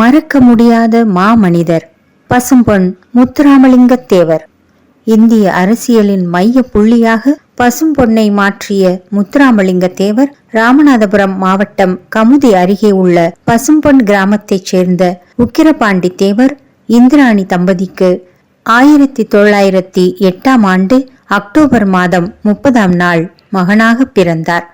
மறக்க முடியாத மாமனிதர் பசும்பொன் முத்துராமலிங்கத்தேவர். இந்திய அரசியலின் மைய புள்ளியாக பசும்பொன்னை மாற்றிய முத்துராமலிங்கத்தேவர் ராமநாதபுரம் மாவட்டம் கமுதி அருகே உள்ள பசும்பொன் கிராமத்தைச் சேர்ந்த உக்கிரபாண்டி தேவர் இந்திராணி தம்பதிக்கு ஆயிரத்தி தொள்ளாயிரத்தி எட்டாம் ஆண்டு அக்டோபர் மாதம் முப்பதாம் நாள் மகனாக பிறந்தார்.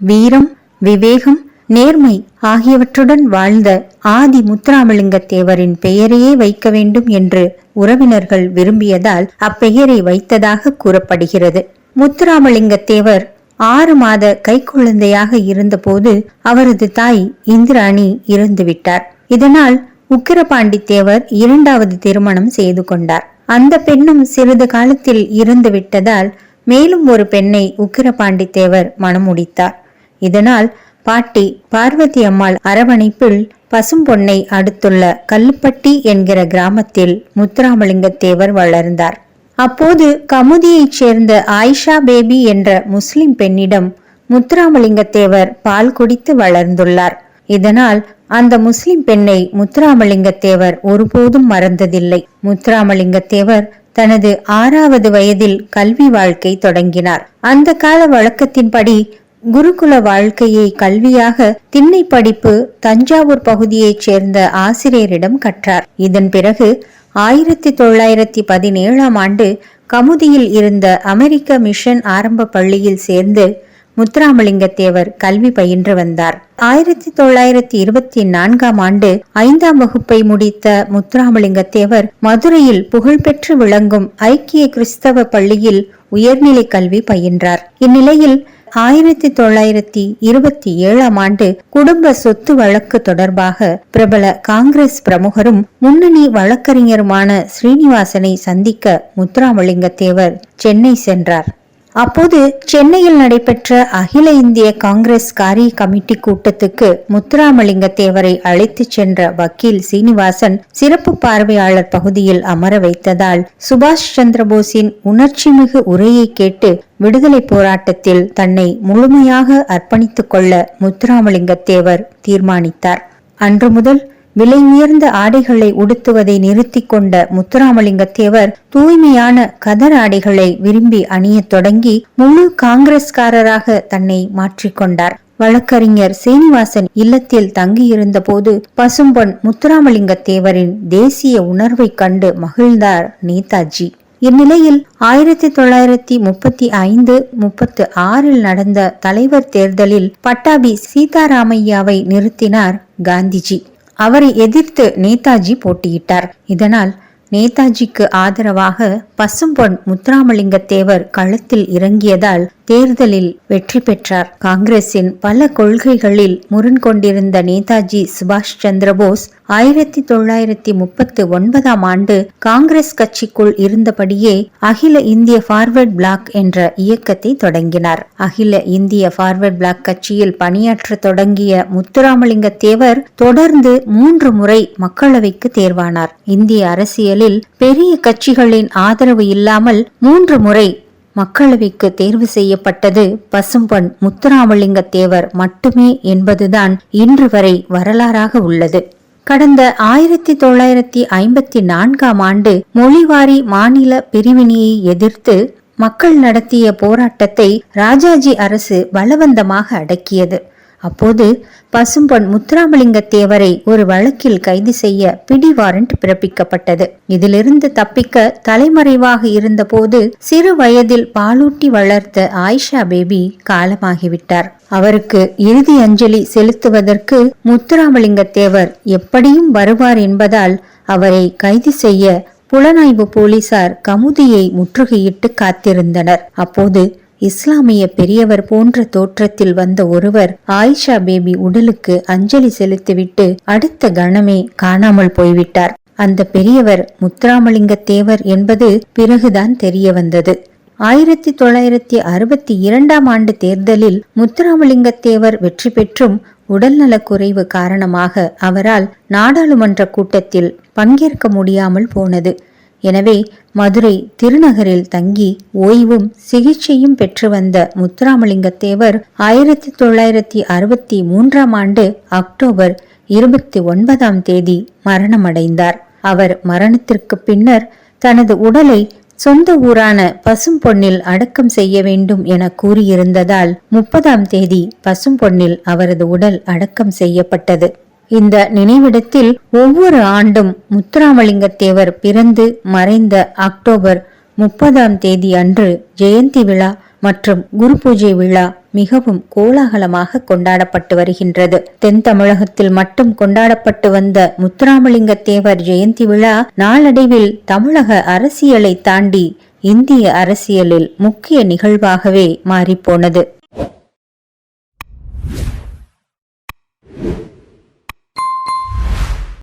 வீரம் விவேகம் நேர்மை ஆகியவற்றுடன் வாழ்ந்த ஆதி முத்துராமலிங்க தேவரின் பெயரையே வைக்க வேண்டும் என்று உறவினர்கள் விரும்பியதால் அப்பெயரை வைத்ததாக கூறப்படுகிறது. முத்துராமலிங்க தேவர் ஆறு மாத கைக்குழந்தையாக இருந்தபோது அவரது தாய் இந்திராணி இறந்துவிட்டார். இதனால் உக்கிரபாண்டி தேவர் இரண்டாவது திருமணம் செய்து கொண்டார். அந்த பெண்ணும் சிறிது காலத்தில் இறந்து விட்டதால் மேலும் ஒரு பெண்ணை உக்கிரபாண்டி தேவர் மணமுடித்தார் இதனால் பாட்டி பார்வதி அம்மாள் அரவணைப்பில் பசும்பொன்னை அடுத்துள்ள கல்லுப்பட்டி என்கிற கிராமத்தில் முத்துராமலிங்க தேவர் வளர்ந்தார். அப்போது கமுதியைச் சேர்ந்த ஆயிஷா பேபி என்ற முஸ்லிம் பெண்ணிடம் முத்துராமலிங்க தேவர் பால் குடித்து வளர்ந்துள்ளார். இதனால் அந்த முஸ்லிம் பெண்ணை முத்துராமலிங்க தேவர் ஒருபோதும் மறந்ததில்லை. முத்துராமலிங்க தேவர் தனது ஆறாவது வயதில் கல்வி வாழ்க்கை தொடங்கினார். அந்த கால வழக்கத்தின்படி குருகுல வாழ்க்கையை கல்வியாக திண்ணை படிப்பு தஞ்சாவூர் பகுதியைச் சேர்ந்த ஆசிரியரிடம் கற்றார். இதன் பிறகு ஆயிரத்தி தொள்ளாயிரத்தி பதினேழாம் ஆண்டு கமுதியில் இருந்த அமெரிக்க மிஷன் ஆரம்ப பள்ளியில் சேர்ந்து முத்துராமலிங்கத்தேவர் கல்வி பயின்று வந்தார். ஆயிரத்தி தொள்ளாயிரத்தி இருபத்தி நான்காம் ஆண்டு ஐந்தாம் வகுப்பை முடித்த முத்துராமலிங்கத்தேவர் மதுரையில் புகழ்பெற்று விளங்கும் ஐக்கிய கிறிஸ்தவ பள்ளியில் உயர்நிலை கல்வி பயின்றார். இந்நிலையில் ஆயிரத்தி தொள்ளாயிரத்தி இருபத்தி ஏழாம் ஆண்டு குடும்ப சொத்து வழக்கு தொடர்பாக பிரபல காங்கிரஸ் பிரமுகரும் முன்னணி வழக்கறிஞருமான ஸ்ரீனிவாசனை சந்திக்க முத்துராமலிங்க தேவர் சென்னை சென்றார். அப்போது சென்னையில் நடைபெற்ற அகில இந்திய காங்கிரஸ் காரிய கமிட்டி கூட்டத்துக்கு முத்துராமலிங்க தேவரை அழைத்துச் சென்ற வக்கீல் சீனிவாசன் சிறப்பு பார்வையாளர் பகுதியில் அமர வைத்ததால் சுபாஷ் சந்திரபோஸின் உணர்ச்சிமிகு உரையை கேட்டு விடுதலை போராட்டத்தில் தன்னை முழுமையாக அர்ப்பணித்துக் கொள்ள முத்துராமலிங்க தேவர் தீர்மானித்தார். அன்று முதல் விலை உயர்ந்த ஆடைகளை உடுத்துவதை நிறுத்தி கொண்ட முத்துராமலிங்கத்தேவர் தூய்மையான கதர் ஆடைகளை விரும்பி அணியத் தொடங்கி முழு காங்கிரஸ்காரராக தன்னை மாற்றிக்கொண்டார் வழக்கறிஞர் சீனிவாசன் இல்லத்தில் தங்கியிருந்த போது பசும்பொன் முத்துராமலிங்கத்தேவரின் தேசிய உணர்வை கண்டு மகிழ்ந்தார் நேதாஜி. இந்நிலையில் ஆயிரத்தி தொள்ளாயிரத்தி முப்பத்தி ஐந்து முப்பத்து ஆறில் நடந்த தலைவர் தேர்தலில் பட்டாபி சீதாராமையாவை நிறுத்தினார் காந்திஜி. அவரை எதிர்த்து நேதாஜி போட்டியிட்டார். இதனால் நேதாஜிக்கு ஆதரவாக பசும்பொன் முத்துராமலிங்க தேவர் களத்தில் இறங்கியதால் தேர்தலில் வெற்றி பெற்றார். காங்கிரசின் பல கொள்கைகளில் முரண் கொண்டிருந்த நேதாஜி சுபாஷ் சந்திரபோஸ் ஆயிரத்தி தொள்ளாயிரத்தி முப்பத்தி ஒன்பதாம் ஆண்டு காங்கிரஸ் கட்சிக்குள் இருந்தபடியே அகில இந்திய ஃபார்வர்ட் பிளாக் என்ற இயக்கத்தை தொடங்கினார். அகில இந்திய ஃபார்வர்ட் பிளாக் கட்சியில் பணியாற்ற தொடங்கிய முத்துராமலிங்க தேவர் தொடர்ந்து மூன்று முறை மக்களவைக்கு தேர்வானார். இந்திய அரசியலில் பெரிய கட்சிகளின் ஆதரவு இல்லாமல் மூன்று முறை மக்களவைக்கு தேர்வு செய்யப்பட்டது பசும்பொன் முத்துராமலிங்க தேவர் மட்டுமே என்பதுதான் இன்று வரை வரலாறாக உள்ளது. கடந்த ஆயிரத்தி தொள்ளாயிரத்தி ஐம்பத்தி நான்காம் ஆண்டு மொழிவாரி மாநில பிரிவினையை எதிர்த்து மக்கள் நடத்திய போராட்டத்தை ராஜாஜி அரசு பலவந்தமாக அடக்கியது. அப்போது பசும்பொன் முத்துராமலிங்க தேவரை ஒரு வழக்கில் கைது செய்ய பிடி வாரண்ட் பிறப்பிக்கப்பட்டது. இதிலிருந்து தப்பிக்க தலைமறைவாக இருந்தபோது சிறு வயதில் பாலூட்டி வளர்த்த ஆயிஷா பேபி காலமாகிவிட்டார். அவருக்கு இறுதி அஞ்சலி செலுத்துவதற்கு முத்துராமலிங்க தேவர் எப்படியும் வருவார் என்பதால் அவரை கைது செய்ய புலனாய்வு போலீசார் கமுதியை முற்றுகையிட்டு காத்திருந்தனர். அப்போது இஸ்லாமிய பெரியவர் போன்ற தோற்றத்தில் வந்த ஒருவர் ஆயிஷா பேபி உடலுக்கு அஞ்சலி செலுத்திவிட்டு அடுத்த கணமே காணாமல் போய்விட்டார். அந்த பெரியவர் முத்துராமலிங்க தேவர் என்பது பிறகுதான் தெரிய வந்தது. ஆயிரத்தி தொள்ளாயிரத்தி அறுபத்தி இரண்டாம் ஆண்டு தேர்தலில் முத்துராமலிங்க தேவர் வெற்றி பெற்றும் உடல்நலக்குறைவு காரணமாக அவரால் நாடாளுமன்ற கூட்டத்தில் பங்கேற்க முடியாமல் போனது. எனவே மதுரை திருநகரில் தங்கி ஓய்வும் சிகிச்சையும் பெற்று வந்த முத்துராமலிங்கத்தேவர் ஆயிரத்தி தொள்ளாயிரத்தி அறுபத்தி மூன்றாம் ஆண்டு அக்டோபர் இருபத்தி ஒன்பதாம் தேதி மரணமடைந்தார். அவர் மரணத்திற்கு பின்னர் தனது உடலை சொந்த ஊரான பசும் பொன்னில் அடக்கம் செய்ய வேண்டும் என கூறியிருந்ததால் முப்பதாம் தேதி பசும்பொன்னில் அவரது உடல் அடக்கம் செய்யப்பட்டது. இந்த நினைவிடத்தில் ஒவ்வொரு ஆண்டும் முத்துராமலிங்கத்தேவர் பிறந்து மறைந்த அக்டோபர் முப்பதாம் தேதி அன்று ஜெயந்தி விழா மற்றும் குரு பூஜை விழா மிகவும் கோலாகலமாக கொண்டாடப்பட்டு வருகின்றது. தென் தமிழகத்தில் மட்டும் கொண்டாடப்பட்டு வந்த முத்துராமலிங்க தேவர் ஜெயந்தி விழா நாளடைவில் தமிழக அரசியலை தாண்டி இந்திய அரசியலில் முக்கிய நிகழ்வாகவே மாறிப்போனது.